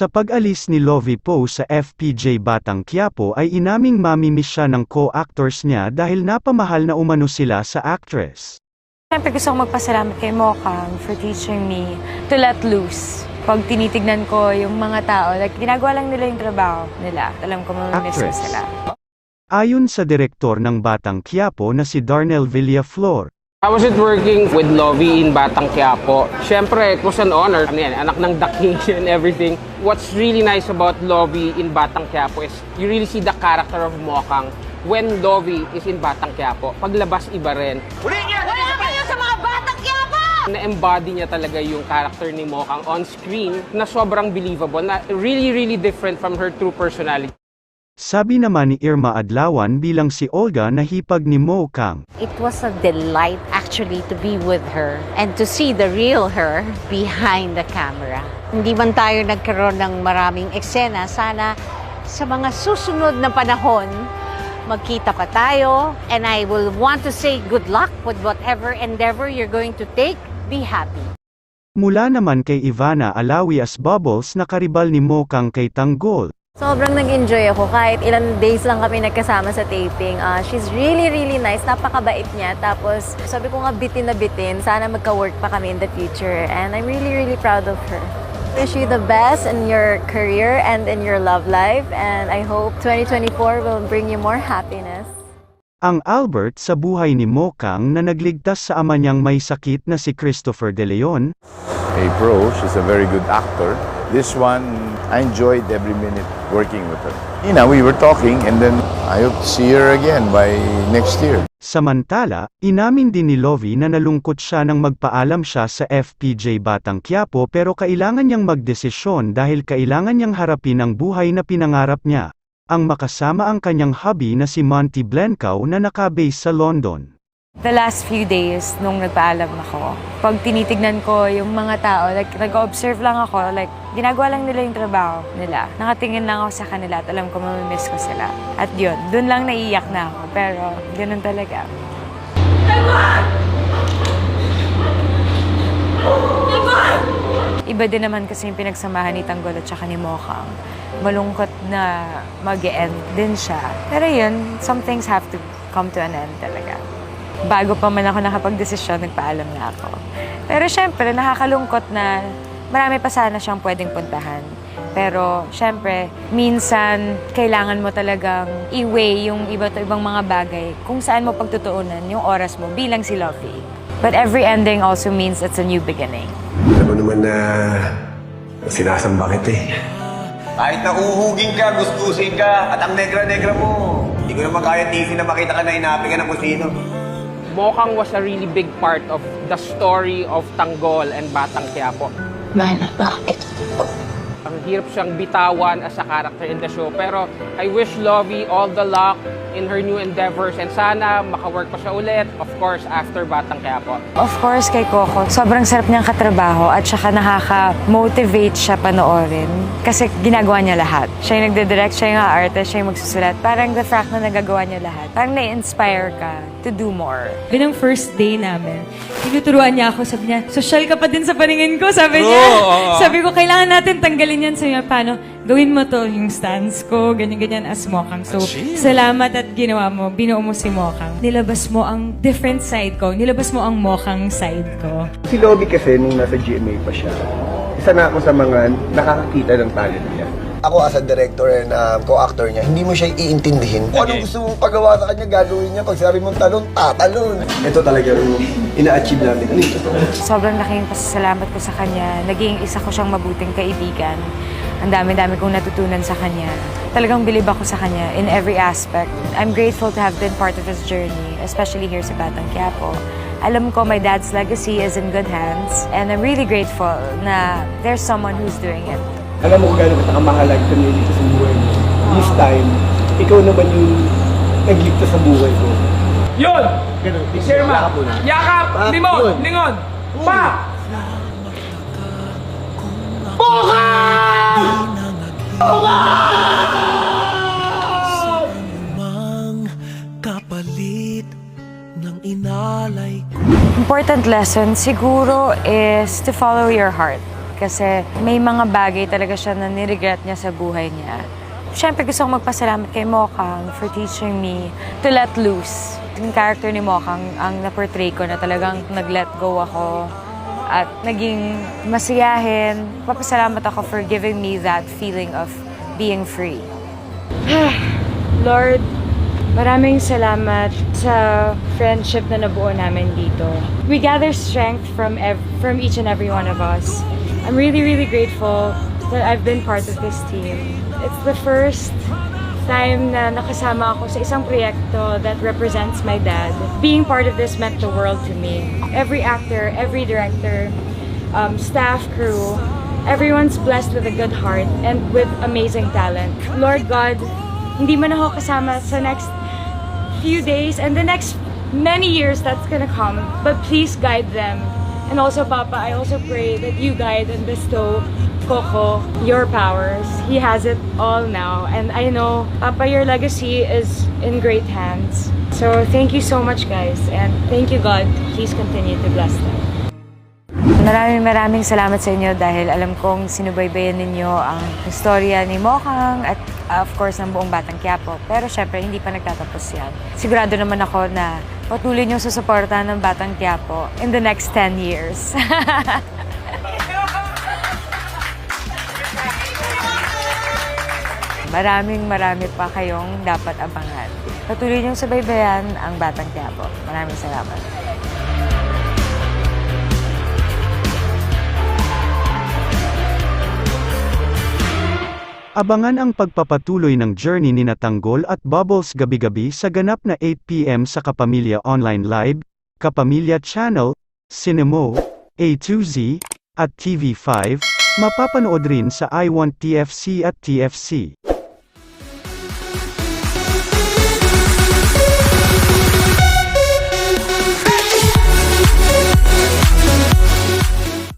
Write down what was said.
Sa pag-alis ni Lovie Poe sa FPJ Batang Quiapo ay inaming mamimiss siya ng co-actors niya dahil napamahal na umano sila sa actress. Siyempre gusto kong magpasalamat kay Mokang for teaching me to let loose. Pag tinitignan ko yung mga tao, like ginagawa lang nila yung trabaho nila. Alam ko mamimiss ko sila. Ayon sa direktor ng Batang Quiapo na si Darnell Villaflor, How was it working with Lovie in Batang Quiapo? Siyempre, it was an honor. Ano yan, anak ng The King and everything. What's really nice about Lovie in Batang Quiapo is you really see the character of Mokang when Lovie is in Batang Quiapo. Paglabas, iba rin. Wala kayo sa mga batang Quiapo! Na-embody niya talaga yung character ni Mokang on screen na sobrang believable, na really, really different from her true personality. Sabi naman ni Irma Adlawan bilang si Olga na hipag ni Mo Kang. It was a delight actually to be with her and to see the real her behind the camera. Hindi man tayo nagkaroon ng maraming eksena, sana sa mga susunod na panahon, magkita pa tayo and I will want to say good luck with whatever endeavor you're going to take. Be happy. Mula naman kay Ivana Alawi as Bubbles na karibal ni Mo Kang kay Tanggol. Sobrang nag-enjoy ako kahit ilang days lang kami nagkasama sa taping. Ah, she's really, really nice. Napakabait niya. Tapos sabi ko nga bitin na bitin. Sana magka-work pa kami in the future. And I'm really, really proud of her. Wish you the best in your career and in your love life. And I hope 2024 will bring you more happiness. Ang Albert sa buhay ni Mo Kang na nagligtas sa ama niyang may sakit na si Christopher De Leon, a pro. She's a very good actor. This one, I enjoyed every minute working with her. You know, we were talking, and then I hope to see her again by next year. Samantala, inamin din ni Lovie na nalungkot siya nang magpaalam siya sa FPJ Batang Quiapo pero kailangan niyang magdesisyon dahil kailangan niyang harapin ang buhay na pinangarap niya. Ang makasama ang kanyang hubby na si Monty Blencow na nakabase sa London. The last few days, nung nagpaalam ako, pag tinitignan ko yung mga tao, like, nag-observe lang ako, like, ginagawa lang nila yung trabaho nila. Nakatingin lang ako sa kanila at alam ko mamimiss ko sila. At yun, dun lang naiiyak na ako. Pero, ganun talaga. Iba din naman kasi yung pinagsamahan ni Tanggol at saka ni Mokang. Malungkot na mag end din siya. Pero yun, some things have to come to an end talaga. Bago pa man ako nakapag-desisyon, nagpaalam na ako. Pero syempre, nakakalungkot na marami pa sana siyang pwedeng puntahan. Pero syempre, minsan kailangan mo talagang i-weigh yung iba't ibang mga bagay kung saan mo pagtutuunan yung oras mo bilang si Lovey. But every ending also means it's a new beginning. Alam mo naman na sinasamba kita eh. Kahit na uhugin ka, gustusin ka, at ang negra-negra mo. Hindi ko naman kaya tisi na makita ka na inapi ka ng kung sino. Mokang was a really big part of the story of Tanggol and Batang Quiapo. bakit? Ang hirap siyang bitawan as a character in the show. Pero I wish Lovie all the luck in her new endeavors and sana makawork pa siya ulit, of course, after Batang Quiapo. Of course, kay Coco, sobrang sarap niyang katrabaho at saka nakaka-motivate siya panoorin. Kasi ginagawa niya lahat. Siya yung nagde-direct, siya yung artist, siya yung magsusulat. Parang the fact na nagagawa niya lahat. Parang na-inspire ka to do more. Yun ang first day namin. Tinuturuan niya ako, sabi niya, social ka pa din sa paningin ko, sabi niya. Sabi ko, kailangan natin tanggalin yan. Sabi niya, paano? Gawin mo to, yung stance ko, ganyan-ganyan as Mokang. So, salamat at ginawa mo, binuo mo si Mokang. Nilabas mo ang different side ko, nilabas mo ang Mokang side ko. Si Lobby kasi nung nasa GMA pa siya, isa na ako sa mga nakakakita ng talent niya. Ako as a director and um, co-actor niya, hindi mo siya iintindihin. Kung anong gusto mong pagawa sa kanya, gagawin niya. Pag sabi mong talon, tatalon. Ito talaga yung ina-achieve namin. Ano ito? Sobrang laking pasasalamat ko sa kanya. Naging isa ko siyang mabuting kaibigan. Ang dami-dami kong natutunan sa kanya. Talagang bilib ako sa kanya in every aspect. I'm grateful to have been part of his journey, especially here sa Batang Quiapo. Alam ko my dad's legacy is in good hands and I'm really grateful na there's someone who's doing it. Alam mo kung gano'n ka kamahalag kami dito sa buhay mo. This time, ikaw naman yung nagligtas sa buhay ko. Yun! Ganun. Sherma! Yakap! Limon! Lingon! Pa! kapalit ng inalay Important lesson siguro is to follow your heart. Kasi may mga bagay talaga siya na niregret niya sa buhay niya. Siyempre gusto kong magpasalamat kay Mokang for teaching me to let loose. Yung character ni Mokang ang na-portray ko na talagang nag-let go ako at naging masiyahin. Papasalamat ako for giving me that feeling of being free. Lord, maraming salamat sa friendship na nabuo namin dito. We gather strength from ev- from each and every one of us. I'm really, really grateful that I've been part of this team. It's the first time na nakasama ako sa isang proyekto that represents my dad. Being part of this meant the world to me. Every actor, every director, um, staff, crew, everyone's blessed with a good heart and with amazing talent. Lord God, hindi man ako kasama sa next few days and the next many years that's gonna come, but please guide them. And also, Papa, I also pray that you guide and bestow Coco your powers. He has it all now. And I know, Papa, your legacy is in great hands. So thank you so much, guys. And thank you, God. Please continue to bless them. Maraming maraming salamat sa inyo dahil alam kong sinubaybayan ninyo ang istorya ni Mokang at of course ng buong Batang Quiapo. Pero syempre, hindi pa nagtatapos yan. Sigurado naman ako na patuloy nyo susuportahan ng Batang Quiapo in the next 10 years. Maraming marami pa kayong dapat abangan. Patuloy niyong subaybayan ang Batang Quiapo. Maraming salamat. Abangan ang pagpapatuloy ng journey ni Natanggol at Bubbles gabi-gabi sa ganap na 8pm sa Kapamilya Online Live, Kapamilya Channel, Cinemo, A2Z, at TV5, mapapanood rin sa I Want TFC at TFC.